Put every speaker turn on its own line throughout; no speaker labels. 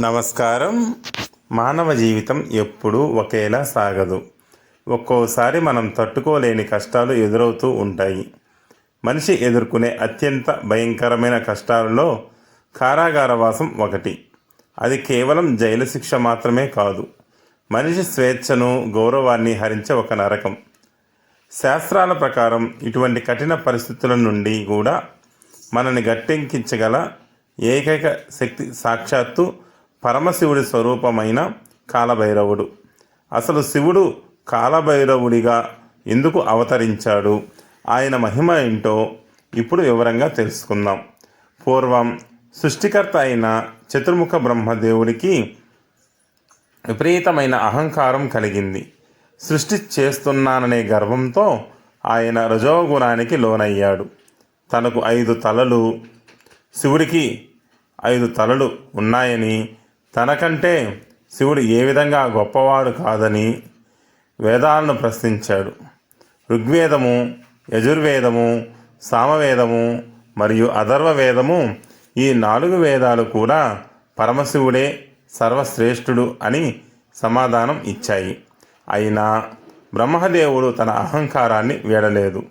నమస్కారం. మానవ జీవితం ఎప్పుడూ ఒకేలా సాగదు. ఒక్కోసారి మనం తట్టుకోలేని కష్టాలు ఎదురవుతూ ఉంటాయి. మనిషి ఎదుర్కొనే అత్యంత భయంకరమైన కష్టాలలో కారాగారవాసం ఒకటి. అది కేవలం జైలు శిక్ష మాత్రమే కాదు. మనిషి స్వేచ్ఛను గౌరవాన్ని హరించే ఒక నరకం. శాస్త్రాల ప్రకారం ఇటువంటి కఠిన పరిస్థితుల నుండి కూడా మనని గట్టెంకించగల ఏకైక శక్తి సాక్షాత్తు పరమశివుడి స్వరూపమైన కాలభైరవుడు. అసలు శివుడు కాలభైరవుడిగా ఎందుకు అవతరించాడు? ఆయన మహిమ ఏంటో ఇప్పుడు వివరంగా తెలుసుకుందాం. పూర్వం సృష్టికర్త అయిన చతుర్ముఖ బ్రహ్మదేవుడికి విపరీతమైన అహంకారం కలిగింది. సృష్టి చేస్తున్నాననే గర్వంతో ఆయన రజోగుణానికి లోనయ్యాడు. తనకు ఐదు తలలు శివుడికి ఐదు తలలు ఉన్నాయని తనకంటే శివుడు ఏ విధంగా గొప్పవాడు కాదని వేదాలను ప్రశ్నించాడు. ఋగ్వేదము యజుర్వేదము సామవేదము మరియు అథర్వ వేదము ఈ నాలుగు వేదాలు కూడా పరమశివుడే సర్వశ్రేష్ఠుడు అని సమాధానం ఇచ్చాయి. అయినా బ్రహ్మదేవుడు తన అహంకారాన్ని వీడలేదు.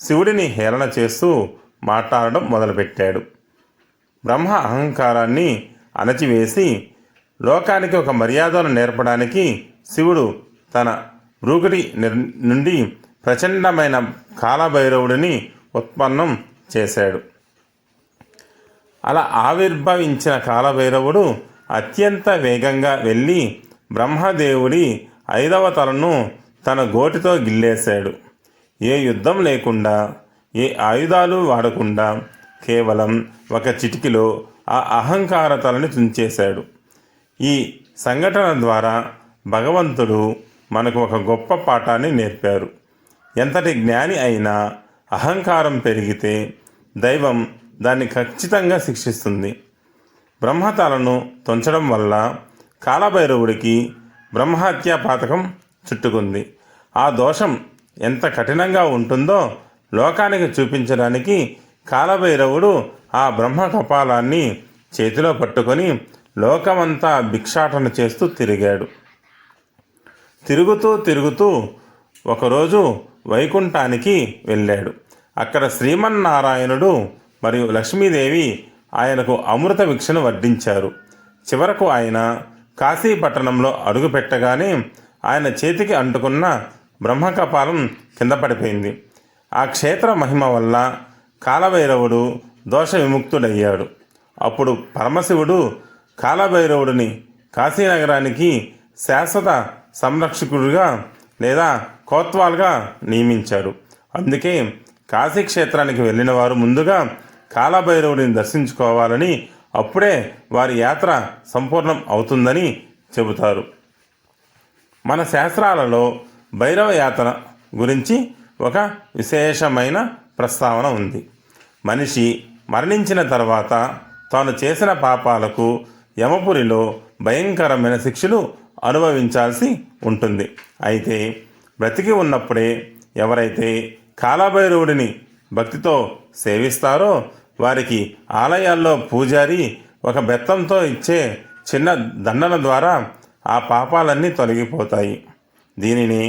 శివుడిని హేళన చేస్తూ మాట్లాడడం మొదలుపెట్టాడు. బ్రహ్మ అహంకారాన్ని అణచివేసి లోకానికి ఒక మర్యాదను నేర్పడానికి శివుడు తన బ్రూకుటి నుండి ప్రచండమైన కాలభైరవుడిని ఉత్పన్నం చేశాడు. అలా ఆవిర్భవించిన కాలభైరవుడు అత్యంత వేగంగా వెళ్ళి బ్రహ్మదేవుడి ఐదవ తలను తన గోటితో గిల్లేశాడు. ఏ యుద్ధం లేకుండా ఏ ఆయుధాలు వాడకుండా కేవలం ఒక చిటికిలో ఆ అహంకార తలని తుంచేశాడు. ఈ సంఘటన ద్వారా భగవంతుడు మనకు ఒక గొప్ప పాఠాన్ని నేర్పారు. ఎంతటి జ్ఞాని అయినా అహంకారం పెరిగితే దైవం దాన్ని ఖచ్చితంగా శిక్షిస్తుంది. బ్రహ్మతలను తుంచడం వల్ల కాలభైరవుడికి బ్రహ్మహత్యా పాతకం చుట్టుకుంది. ఆ దోషం ఎంత కఠినంగా ఉంటుందో లోకానికి చూపించడానికి కాలభైరవుడు ఆ బ్రహ్మ కపాలాన్ని చేతిలో పట్టుకొని లోకమంతా భిక్షాటన చేస్తూ తిరిగాడు. తిరుగుతూ తిరుగుతూ ఒకరోజు వైకుంఠానికి వెళ్ళాడు. అక్కడ శ్రీమన్నారాయణుడు మరియు లక్ష్మీదేవి ఆయనకు అమృత భిక్షను వడ్డించారు. చివరకు ఆయన కాశీపట్టణంలో అడుగుపెట్టగానే ఆయన చేతికి అంటుకున్న బ్రహ్మకపాలం కింద పడిపోయింది. ఆ క్షేత్ర మహిమ వల్ల కాలభైరవుడు దోష విముక్తుడయ్యాడు అప్పుడు పరమశివుడు కాలభైరవుడిని కాశీనగరానికి శాశ్వత సంరక్షకుడిగా లేదా కోత్వాల్గా నియమించాడు. అందుకే కాశీ క్షేత్రానికి వెళ్ళిన వారు ముందుగా కాలభైరవుడిని దర్శించుకోవాలని అప్పుడే వారి యాత్ర సంపూర్ణం అవుతుందని చెబుతారు. మన శాస్త్రాలలో భైరవ యాత్ర గురించి ఒక విశేషమైన ప్రస్తావన ఉంది. మనిషి మరణించిన తర్వాత తాను చేసిన పాపాలకు యమపురిలో భయంకరమైన శిక్షలు అనుభవించాల్సి ఉంటుంది. అయితే బ్రతికి ఉన్నప్పుడే ఎవరైతే కాలభైరవుడిని భక్తితో సేవిస్తారో వారికి ఆలయాల్లో పూజారి ఒక బెత్తంతో ఇచ్చే చిన్న దండన ద్వారా ఆ పాపాలన్నీ తొలగిపోతాయి. దీనిని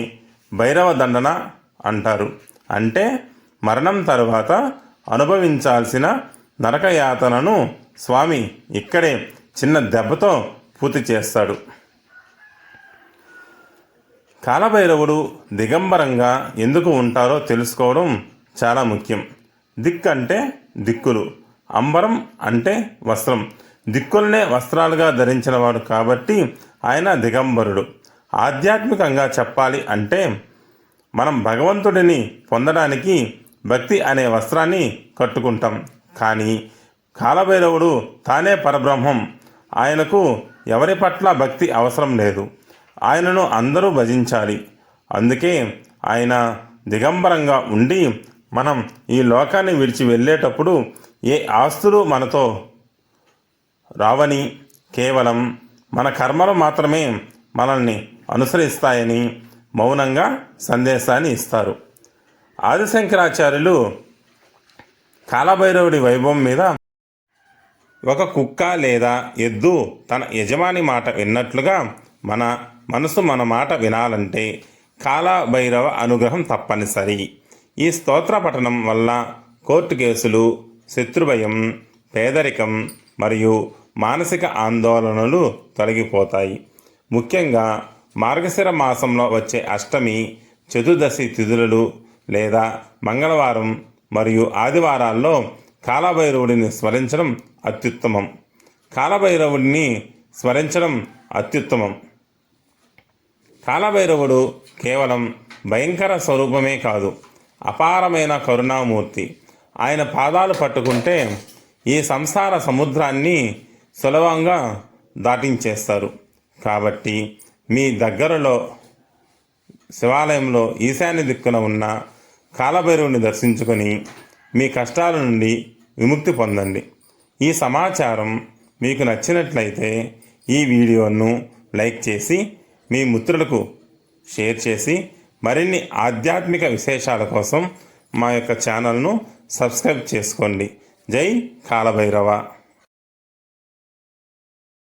భైరవ దండన అంటారు. అంటే మరణం తరువాత అనుభవించాల్సిన నరకయాతనను స్వామి ఇక్కడే చిన్న దెబ్బతో పూర్తి చేస్తాడు. కాలభైరవుడు దిగంబరంగా ఎందుకు ఉంటారో తెలుసుకోవడం చాలా ముఖ్యం. దిక్ అంటే దిక్కులు అంబరం అంటే వస్త్రం. దిక్కులనే వస్త్రాలుగా ధరించినవాడు కాబట్టి ఆయన దిగంబరుడు. ఆధ్యాత్మికంగా చెప్పాలి అంటే మనం భగవంతుడిని పొందడానికి భక్తి అనే వస్త్రాన్ని కట్టుకుంటాం. కానీ కాలభైరవుడు తానే పరబ్రహ్మం. ఆయనకు ఎవరి పట్ల భక్తి అవసరం లేదు. ఆయనను అందరూ భజించాలి. అందుకే ఆయన దిగంబరంగా ఉండి మనం ఈ లోకాన్ని విడిచి వెళ్ళేటప్పుడు ఏ ఆస్తులు మనతో రావని కేవలం మన కర్మలు మాత్రమే మనల్ని అనుసరిస్తాయని మౌనంగా సందేశాన్ని ఇస్తారు. ఆదిశంకరాచార్యులు కాలభైరవుడి వైభవం మీద ఒక కుక్క లేదా ఎద్దు తన యజమాని మాట విన్నట్లుగా మన మనసు మన మాట వినాలంటే కాలభైరవ అనుగ్రహం తప్పనిసరి. ఈ స్తోత్ర పఠనం వల్ల కోర్టు కేసులు శత్రుభయం పేదరికం మరియు మానసిక ఆందోళనలు తొలగిపోతాయి. ముఖ్యంగా మార్గశిర మాసంలో వచ్చే అష్టమి చతుర్దశి తిథులలో లేదా మంగళవారం మరియు ఆదివారాల్లో కాలభైరవుడిని స్మరించడం అత్యుత్తమం. కాలభైరవుడిని స్మరించడం అత్యుత్తమం. కాలభైరవుడు కేవలం భయంకర స్వరూపమే కాదు అపారమైన కరుణామూర్తి. ఆయన పాదాలు పట్టుకుంటే ఈ సంసార సముద్రాన్ని సులభంగా దాటించేస్తారు. కాబట్టి మీ దగ్గరలో శివాలయంలో ఈశాన్య దిక్కున ఉన్న కాలభైరవుని దర్శించుకొని మీ కష్టాల నుండి విముక్తి పొందండి. ఈ సమాచారం మీకు నచ్చినట్లయితే ఈ వీడియోను లైక్ చేసి మీ మిత్రులకు షేర్ చేసి మరిన్ని ఆధ్యాత్మిక విశేషాల కోసం మా యొక్క ఛానల్ను సబ్స్క్రైబ్ చేసుకోండి. జై కాలభైరవ.